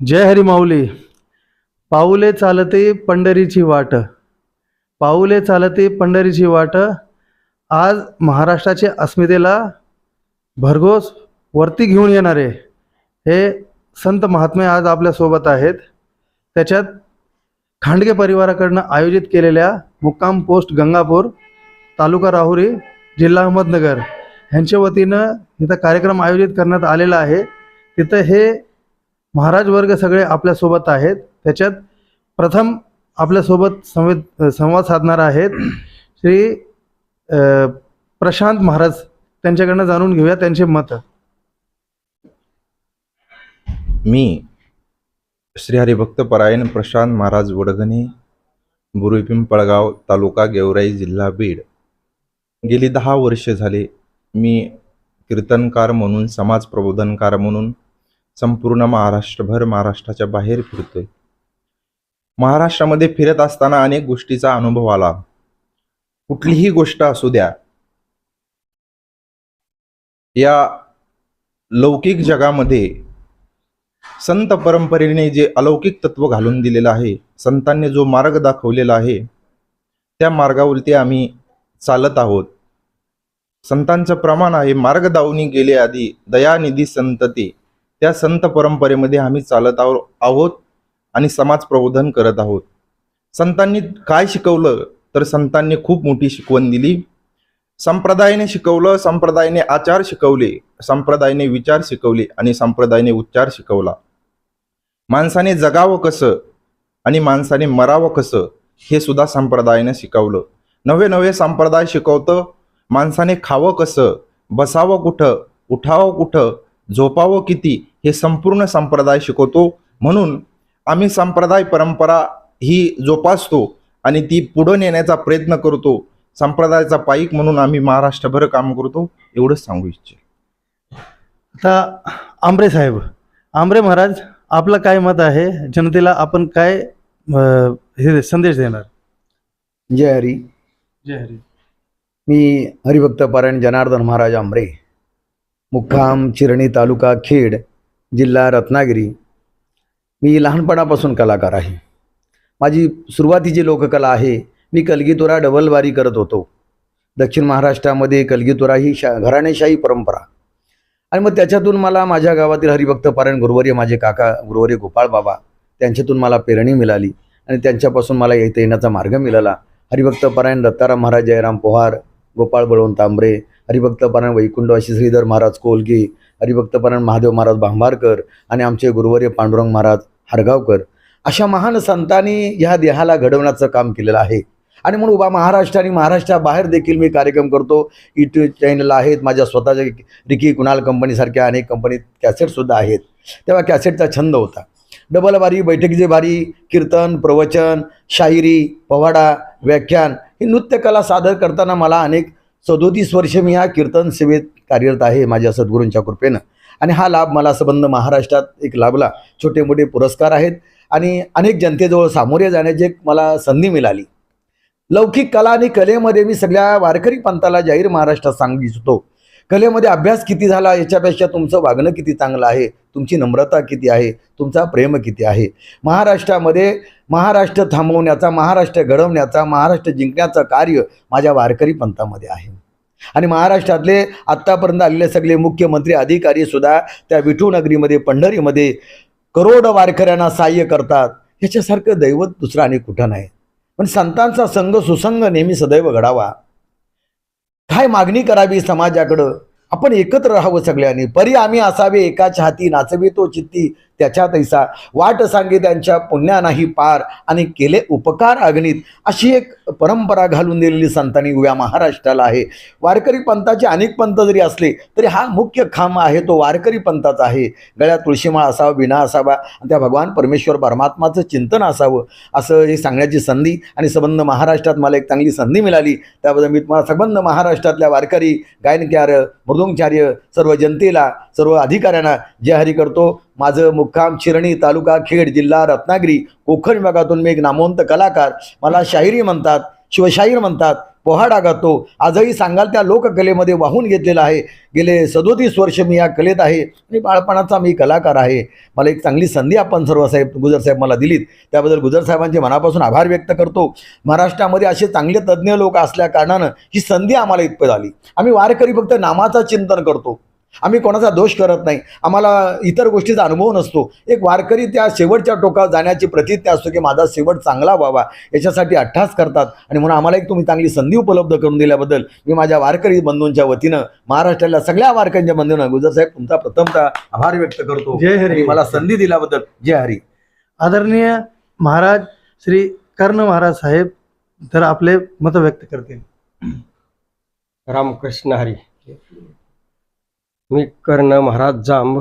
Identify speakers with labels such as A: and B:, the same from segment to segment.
A: जय हरी माऊली. पाऊले चालते पंढरीची वाट. पाऊले चालते पंढरीची वाट. आज महाराष्ट्राच्या अस्मितेला भरघोस वरती घेऊन येणारे हे संत महात्मे आज आपल्यासोबत आहेत. त्याच्यात खांडगे परिवाराकडनं आयोजित केलेल्या मुक्काम पोस्ट गंगापूर तालुका राहुरी जिल्हा अहमदनगर ह्यांच्या वतीनं इथं कार्यक्रम आयोजित करण्यात आलेला आहे. तिथं हे महाराज वर्ग सगळे आपल्यासोबत आहेत. त्याच्यात प्रथम आपल्यासोबत संवेद संवाद साधणार आहेत श्री प्रशांत महाराज. त्यांच्याकडनं जाणून घेऊया त्यांचे मत.
B: मी श्री हरिभक्त परायण प्रशांत महाराज वडगणे बुरुई पिंपळगाव तालुका गेवराई जिल्हा बीड. गेली दहा वर्षे झाले मी कीर्तनकार म्हणून समाज प्रबोधनकार म्हणून संपूर्ण महाराष्ट्रभर महाराष्ट्राच्या बाहेर फिरतोय. महाराष्ट्रामध्ये फिरत असताना अनेक गोष्टीचा अनुभव आला. कुठलीही गोष्ट असू द्या. या लौकिक जगामध्ये संत परंपरेने जे अलौकिक तत्व घालून दिलेलं आहे संतांनी जो मार्ग दाखवलेला आहे त्या मार्गावरती आम्ही चालत आहोत. संतांचं प्रमाण आहे मार्ग दावणी गेले आधी दयानिधी संतती. त्या संत परंपरेमध्ये आम्ही चालत आहो आहोत आणि समाज प्रबोधन करत आहोत. संतांनी काय शिकवलं? तर संतांनी खूप मोठी शिकवण दिली. संप्रदायाने शिकवलं संप्रदायाने आचार शिकवले संप्रदायाने विचार शिकवले आणि संप्रदायाने उच्चार शिकवला. माणसाने जगावं कसं आणि माणसाने मरावं कसं हे सुद्धा संप्रदायाने शिकवलं. नवे नवे संप्रदाय शिकवतं माणसाने खावं कसं बसावं कुठं उठावं कुठं झोपावं किती हे संपूर्ण संप्रदाय शिकवतो. म्हणून आम्ही संप्रदाय परंपरा ही जोपासतो आणि ती पुढं नेण्याचा प्रयत्न करतो. संप्रदायाचा पाईक म्हणून आम्ही महाराष्ट्रभर काम करतो एवढंच सांगू इच्छितो.
A: आता आंबरे साहेब आंबरे महाराज आपलं काय मत आहे? जनतेला आपण काय हे संदेश देणार?
C: जय हरी.
A: जय हरी.
C: मी हरिभक्त पारायण जनार्दन महाराज आंबरे. मुक्काम चिरणी तालुका खेड जिल्हा रत्नागिरी. मी लहानपणापासून कलाकार आहे. माझी सुरुवातीची लोककला आहे मी कलगीतुरा डबलवारी करत होतो. दक्षिण महाराष्ट्रामध्ये कलगीतुरा ही शा घराणेशाही परंपरा. आणि मग त्याच्यातून मला माझ्या गावातील हरिभक्त पारायण गुरुवर्य माझे काका गुरुवर्य गोपाळ बाबा त्यांच्यातून मला प्रेरणी मिळाली. आणि त्यांच्यापासून मला इथे येण्याचा मार्ग मिळाला. हरिभक्त पारायण दत्ताराम महाराज जयराम पोहार गोपाळ बळवंत तांबरे हरिभक्त पारायण वैकुंठवासी श्रीधर महाराज कोलगे हरिभक्त महादेव महाराज भांबारकर आणि आमचे गुरुवर्य पांडुरंग महाराज हरगावकर अशा महान संतांनी ह्या देहाला घडवण्याचं काम केलेलं आहे. आणि म्हणून उभा महाराष्ट्र आणि महाराष्ट्राबाहेर देखील मी कार्यक्रम करतो. यूट्यूब चॅनल आहेत माझ्या स्वतःच्या रिकी कुणाल कंपनीसारख्या अनेक कंपनीत कॅसेटसुद्धा आहेत. तेव्हा कॅसेटचा छंद होता. डबल बारी बैठकीचे भारी कीर्तन प्रवचन शाहिरी पवाडा व्याख्यान ही नृत्यकला सादर करताना मला अनेक सदोतीस वर्ष मी या कीर्तन सेवेत कार्यरत आहे माझ्या सद्गुरूंच्या कृपेनं. आणि हा लाभ मला संबंध महाराष्ट्रात एक लाभला. छोटे मोठे पुरस्कार आहेत. आणि अनेक जनतेजवळ सामोरे जाण्याची एक मला संधी मिळाली. लौकिक कला आणि कलेमध्ये मी सगळ्या वारकरी पंथाला जाहीर महाराष्ट्रात सांगू इच्छितो. कलेमध्ये अभ्यास किती झाला याच्यापेक्षा तुमचं वागणं किती चांगलं आहे? तुमची नम्रता किती आहे? तुमचा प्रेम किती आहे? महाराष्ट्रामध्ये महाराष्ट्र थांबवण्याचा महाराष्ट्र घडवण्याचा महाराष्ट्र जिंकण्याचं कार्य माझ्या वारकरी पंथामध्ये आहे. आणि महाराष्ट्रातले आत्तापर्यंत आलेले सगळे मुख्यमंत्री अधिकारी सुद्धा त्या विठू नगरीमध्ये पंढरीमध्ये करोड वारकऱ्यांना सहाय्य करतात. ह्याच्यासारखं दैवत दुसरं आणि कुठं नाही. पण संतांचा संघ सुसंग नेहमी सदैव घडावा. काय मागणी करावी समाजाकडं? आपण एकत्र राहावं सगळ्यांनी. परी आम्ही असावे एकाच हाती नाचवी तो चित्ती. त्याच्या तैसा वाट सांगे त्यांच्या पुण्या नाही पार आणि केले उपकार अग्नीत. अशी एक परंपरा घालून दिलेली संतांनी उभ्या महाराष्ट्राला आहे. वारकरी पंथाचे अनेक पंथ जरी असले तरी हा मुख्य खांब आहे तो वारकरी पंथाचा आहे. गळ्यात तुळशीमाळ असावा विणा असावा आणि त्या भगवान परमेश्वर परमात्माचं चिंतन असावं. असं हे सांगण्याची संधी आणि संबंध महाराष्ट्रात मला एक चांगली संधी मिळाली. त्याबद्दल मी तुम्हाला संबंध महाराष्ट्रातल्या वारकरी गायनकार्य मृदुंगचार्य सर्व जनतेला सर्व अधिकाऱ्यांना जय हरी करतो. माझं मुक्काम चिरणी तालुका खेड जिल्हा रत्नागिरी कोकण विभागातून मी एक नामवंत कलाकार मला शाहिरी म्हणतात शिवशाहीर म्हणतात पोहाडा गातो. आजही सांगाल त्या लोककलेमध्ये वाहून घेतलेला आहे. गेले सदोतीस वर्ष मी या कलेत आहे आणि बाळपणाचा मी कलाकार आहे. मला एक चांगली संधी आपण सर्व साहेब गुजर साहेब मला दिलीत. त्याबद्दल गुजर साहेबांचे मनापासून आभार व्यक्त करतो. महाराष्ट्रामध्ये असे चांगले तज्ज्ञ लोक असल्या कारणानं ही संधी आम्हाला इतकं झाली आम्ही वारकरी फक्त नामाचं चिंतन करतो. आम्ही कोणाचा दोष करत नाही. आम्हाला इतर गोष्टीचा अनुभव नसतो. एक वारकरी त्या शेवटच्या टोकावर जाण्याची प्रतिज्ञा असतो की माझा शेवट चांगला व्हावा याच्यासाठी अट्ठास करतात. आणि म्हणून आम्हाला एक तुम्ही चांगली संधी उपलब्ध करून दिल्याबद्दल मी माझ्या वारकरी बंधूंच्या वतीनं महाराष्ट्रातल्या सगळ्या वारकऱ्यांच्या बंधूंना गुजर साहेब तुमचा प्रथमतः आभार व्यक्त करतो.
A: जय हरी.
C: आणि मला संधी दिल्याबद्दल जय हरी.
A: आदरणीय महाराज श्री कर्ण महाराज साहेब तर आपले मत व्यक्त करतील.
D: रामकृष्ण हरी. मी कर्ण महाराज जांब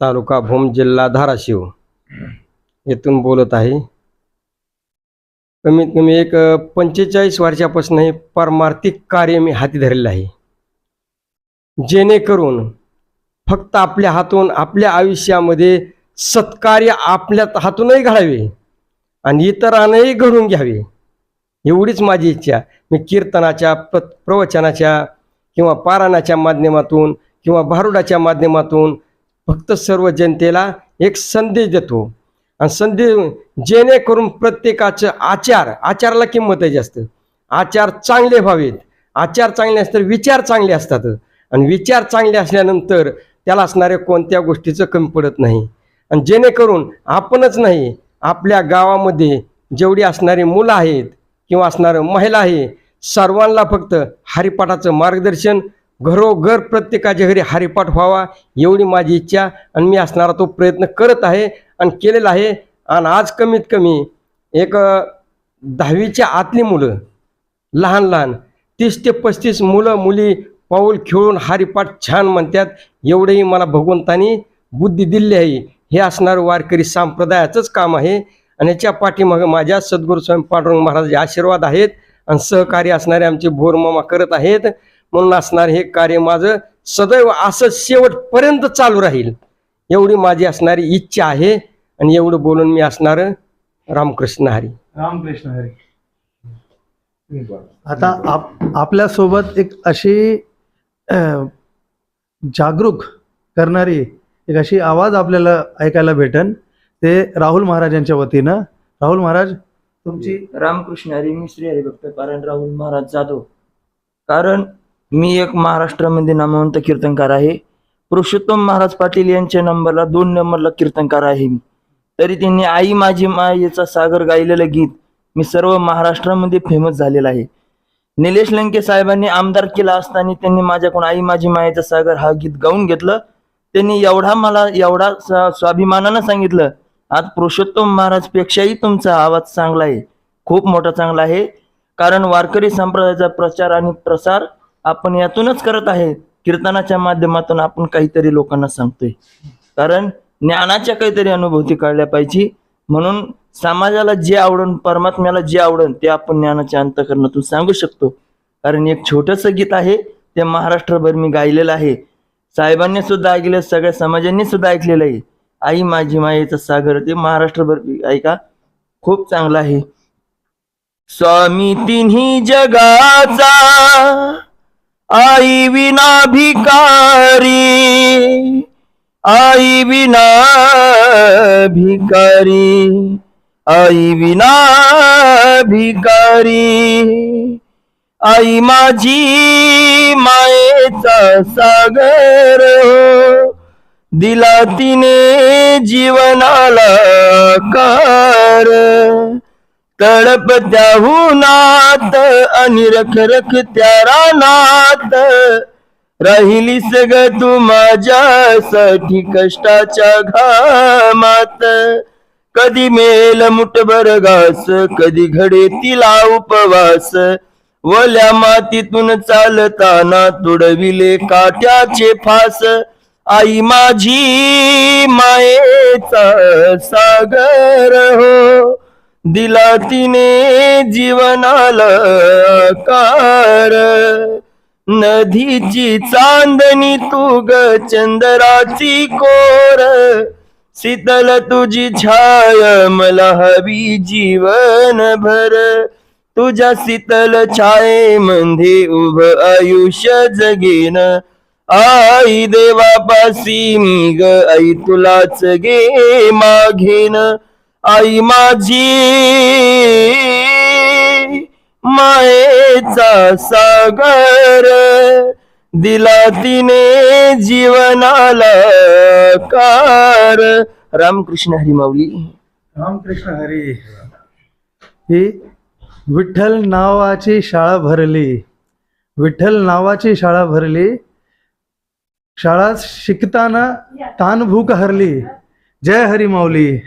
D: तालुका भूम जिल्हा धाराशिव येथून बोलत आहे. कमीत कमी एक पंचेचाळीस वर्षापासून हे परमार्थिक कार्य मी हाती धरलेलं आहे. जेणेकरून फक्त आपल्या हातून आपल्या आयुष्यामध्ये सत्कार्य आपल्या हातूनही घडावे आणि इतरांनाही घडून घ्यावे. एवढीच माझी इच्छा. मी कीर्तनाच्या प्र प्रवचनाच्या किंवा पारायणाच्या माध्यमातून किंवा भारुडाच्या माध्यमातून फक्त सर्व जनतेला एक संदेश देतो. आणि संदेश जेणेकरून प्रत्येकाचं आचार आचाराला किंमत आहे जास्त. आचार चांगले व्हावेत. आचार चांगले असतात विचार चांगले असतात. आणि विचार चांगले असल्यानंतर त्याला असणाऱ्या कोणत्या गोष्टीचं कमी पडत नाही. आणि जेणेकरून आपणच नाही आपल्या गावामध्ये जेवढी असणारी मुलं आहेत किंवा असणारं महिला आहे सर्वांना फक्त हरिपाठाचं मार्गदर्शन घरोघर प्रत्येकाच्या घरी हरिपाठ व्हावा एवढी माझी इच्छा आणि मी असणारा तो प्रयत्न करत आहे आणि केलेला आहे. आणि आज कमीत कमी एक दहावीच्या आतली मुलं लहान लहान तीस ते पस्तीस मुलं मुली पाऊल खेळून हरिपाठ छान म्हणतात. एवढंही मला भगवंतानी बुद्धी दिली आहे. हे असणारं वारकरी संप्रदायाचंच काम आहे. आणि याच्या पाठीमागं माझ्या सद्गुरू स्वामी पांडुरंग महाराजांचे आशीर्वाद आहेत. आणि सहकारी असणारे आमचे भोरमामा करत आहेत. म्हणून असणार हे कार्य माझं सदैव असं शेवटपर्यंत चालू राहील. एवढी माझी असणारी इच्छा आहे आणि एवढं बोलून मी असणारं रामकृष्ण हरी.
A: रामकृष्ण हरी. आता आप आपल्यासोबत एक अशी जागरूक करणारी एक अशी आवाज आपल्याला ऐकायला भेटन. ते राहुल महाराजांच्या वतीनं. राहुल महाराज तुमची
E: रामकृष्ण हरी मी श्री हरिभक्त पारायण राहुल महाराज जाधव. कारण मी एक महाराष्ट्रामध्ये नामवंत कीर्तनकार आहे. पुरुषोत्तम महाराज पाटील यांच्या नंबरला दोन नंबरला कीर्तनकार आहे मी. तरी त्यांनी आई माझी मायेचा सागर गायलेलं गीत मी सर्व महाराष्ट्रामध्ये फेमस झालेला आहे. निलेश लंके साहेबांनी आमदार केला असताना त्यांनी माझ्याकडून आई माझी मायेचा सागर हा गीत गाऊन घेतलं. त्यांनी एवढा मला एवढा स्वाभिमानानं सांगितलं आज पुरुषोत्तम महाराज पेक्षाही तुमचा आवाज चांगला आहे. खूप मोठा चांगला आहे. कारण वारकरी संप्रदायाचा प्रचार आणि प्रसार आपण यातूनच करत आहे. कीर्तनाच्या माध्यमातून आपण काहीतरी लोकांना सांगतोय. कारण ज्ञानाच्या काहीतरी अनुभूती काढल्या पाहिजे. म्हणून समाजाला जे आवडून परमात्म्याला जे आवडन ते आपण ज्ञानाच्या अंतकरणातून सांगू शकतो. कारण एक छोटंसं गीत आहे ते महाराष्ट्रभर मी गायलेलं आहे. साहेबांनी सुद्धा ऐकलं सगळ्या समाजांनी सुद्धा ऐकलेलं आहे. आई माझी मायेचं सागर ते महाराष्ट्रभर ऐका. खूप चांगलं आहे. स्वामी तिन्ही जगाचा आई विना भिकारी आई विना भिकारी आई विना भिकारी आई माझी मायेचा सागर हो. दिला तिने जीवनाला कार तळप त्याहुनात आणि रखरख त्या रानात राहिलीस ग तू माझ्यासाठी कष्टाच्या घामात. कधी मेल मुठभर घास कधी घडे तिला उपवास. वल्या मातीतून चालताना तुडविले काट्याचे फास. आई माझी मायेचा सागर हो. दिला तिने जीवनाला कार नदीची चांदणी तू ग चंद्राची कोर. शीतल तुझी छाय मला हवी जीवन भर तुझ्या शीतल छायेमध्ये उभ आयुष्य जगेन. आई देवापासी मी ग आई तुलाच गे माघेन आई माझी मायेचा सागर. दिला तिने जीवनाला कार. रामकृष्ण हरी माऊली.
A: रामकृष्ण हरी. हे विठ्ठल नावाची शाळा भरली. विठ्ठल नावाची शाळा भरली. शाळा शिकताना तानभूक हरली. जय हरी माऊली.